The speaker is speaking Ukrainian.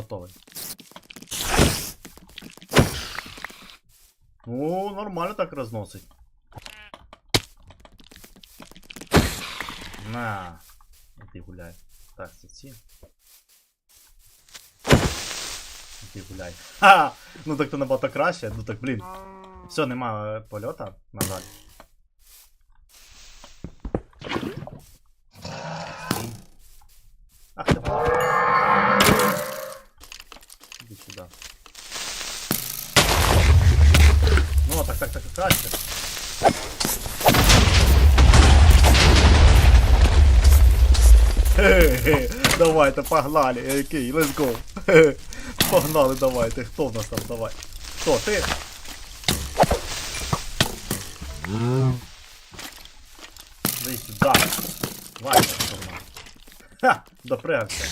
готовий. Ну, нормально так розносить. На. Іди гуляй. Так, це ці. Іди гуляй. Ха! Ну так то набагато краще. Ну так, блін. Все, нема е, польота, на жаль. Стій. Ах ти ба. Іди сюди. Ну, так, так, так, краще. Хе-хе, давайте, погнали, який, let's go. Хе-хе. Погнали, давайте, хто в нас там, давай. Хто, ти? Сюди. Давай, погнали. Ха, допрягся.